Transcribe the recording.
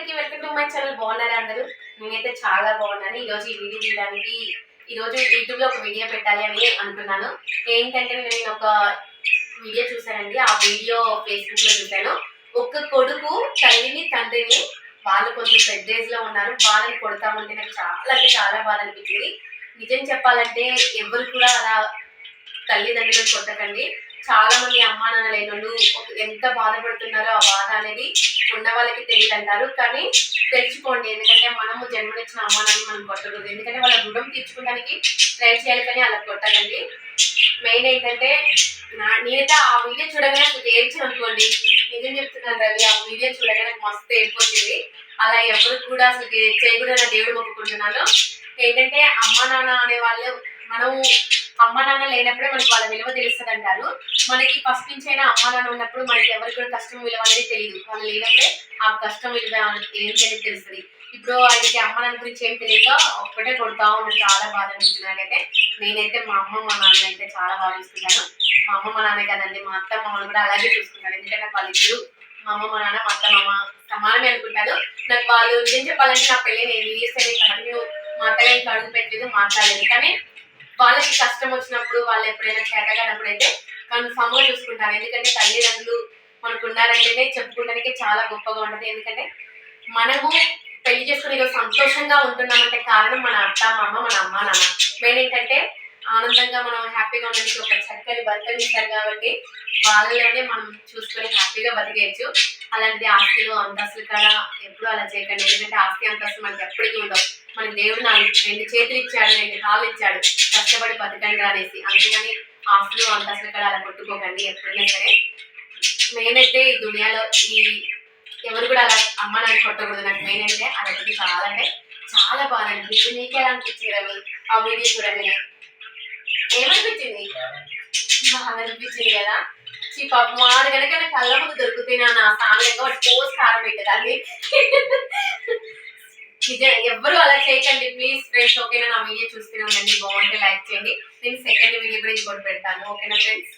అందరికీ welcome to my channel. బాగున్నారా అందరూ? నేనైతే చాలా బాగున్నాను. ఈరోజు ఈ వీడియో తీయడానికి ఈరోజు యూట్యూబ్లో యూట్యూబ్లో ఒక వీడియో పెట్టాలి అని అనుకున్నాను. ఏంటంటే నేను ఒక వీడియో చూసానండి ఆ వీడియో ఫేస్బుక్లో చూశాను. ఒక్క కొడుకు తల్లిని తండ్రిని వాళ్ళు కొంచెం పెద్ద ఏజ్లో ఉన్నారు. వాళ్ళని కొడతామంటే నాకు చాలా అంటే చాలా బాధ అనిపించింది నిజం చెప్పాలంటే ఎవరు కూడా అలా తల్లిదండ్రులు కొట్టకండి. చాలా మంది అమ్మా నాన్న లేని వాళ్ళు ఎంత బాధపడుతున్నారో ఆ బాధ అనేది ఉన్న వాళ్ళకి తెలియదు అంటారు. కానీ తెలుసుకోండి ఎందుకంటే మనము జన్మనిచ్చిన అమ్మా నాన్న మనం కొట్టకూడదు. ఎందుకంటే వాళ్ళ రుణం తీర్చుకోవడానికి ట్రై చేయాలి కానీ అలా కొట్టకండి. మెయిన్ ఏంటంటే నా- నేనైతే ఆ వీడియో చూడగానే నాకు ఏడ్చాను అనుకోండి. నిజం చెప్తున్నాను రవి ఆ వీడియో చూడగానే మస్తు ఏడిపోతుంది అలా ఎవరు కూడా అసలు చేయకూడదు దేవుడు మొక్కుకుంటున్నాను. ఏంటంటే అమ్మా నాన్న అనే వాళ్ళు మనం అమ్మ నాన్న లేనప్పుడే మనకి వాళ్ళ విలువ తెలుస్తుంది అంటారు మనకి ఫస్ట్ నుంచి అయినా అమ్మ నాన్న ఉన్నప్పుడు మనకి ఎవరికి కూడా కష్టం విలువ అనేది తెలియదు వాళ్ళు లేనప్పుడే ఆ కష్టం విలువ ఏం అనేది తెలుస్తుంది. ఇప్పుడు ఆయనకి అమ్మ నాన్న గురించి ఏం తెలియక ఒక్కటే కొడతా ఉన్నాడు చాలా బాధ అనిపించింది నాకైతే. నేనైతే మా అమ్మ మా నాన్న అయితే చాలా బాగా చూసుకుంటాను. మా అమ్మ మా నాన్న కదండి మా అత్త మామూలు కూడా అలాగే చూసుకుంటాను ఎందుకంటే నాకు వాళ్ళిద్దరు మా అమ్మ మా నాన్న మా అత్త మామ సమానమే అనుకుంటాను నాకు వాళ్ళు నిజం చెప్పాలంటే నా పెళ్ళి నేను వీడియోస్ అనేది మా అత్తగారికి అడుగు పెట్టలేదు మాట్లాడలేదు. కానీ వాళ్ళకి కష్టం వచ్చినప్పుడు వాళ్ళు ఎప్పుడైనా చేతగానప్పుడు అయితే కన్ఫామ్గా చూసుకుంటారు ఎందుకంటే తల్లిదండ్రులు మనకు ఉన్నారంటేనే చెప్పుకోవడానికి చాలా గొప్పగా ఉంటది. ఎందుకంటే మనము పెళ్ళి చేసుకుని ఈరోజు సంతోషంగా ఉంటున్నామంటే కారణం మన అత్త మామ మన అమ్మ నాన్న. మెయిన్ ఏంటంటే ఆనందంగా మనం హ్యాపీగా ఉండడానికి ఒక చక్కని భర్తని ఇస్తారు కాబట్టి వాళ్ళలోనే మనం చూసుకొని హ్యాపీగా బతికేయచ్చు. అలాంటి ఆస్తులు అంతస్తులు కూడా ఎప్పుడు అలా చేయకండి. ఎందుకంటే ఆస్తి అంతస్తు మనకి ఎప్పటికీ ఉండవు. మనకి దేవుడు నాలుగు రెండు చేతులు ఇచ్చాడు రెండు కాళ్ళు ఇచ్చాడు. కష్టపడి బతకండి అనేసి. అందుకని ఆస్తులు అంతస్తులు కూడా అలా కొట్టుకోకండి ఎప్పుడైనా సరే. మెయిన్ అయితే ఈ దునియాలో ఈ ఎవరు కూడా అలా అమ్మ నాన్న కొట్టకూడదు. నాకు మెయిన్ అంటే అదొకటి చాలా అంటే చాలా అనిపించింది. నీకు ఎలా అనిపించింది రవి? ఆ వీడియో చూడగానే. ఏమనిపించింది? బాగా అనిపించింది కదా. చీ పాపం మాడు కనుక నా కళ్ళ ముందు దొరుకుతుంది నా సాంగ్ వాటి పోస్ట్ కారం పెట్టదు నిజం ఎవ్వరు అలా చేయకండి. ప్లీజ్ ఫ్రెండ్స్ ఓకేనా? నా వీడియో చూస్తున్నాం ఉండండి. బాగుంటే లైక్ చేయండి. నేను సెకండ్ వీడియో కూడా ఇంకోటి పెడతాను. ఓకేనా ఫ్రెండ్స్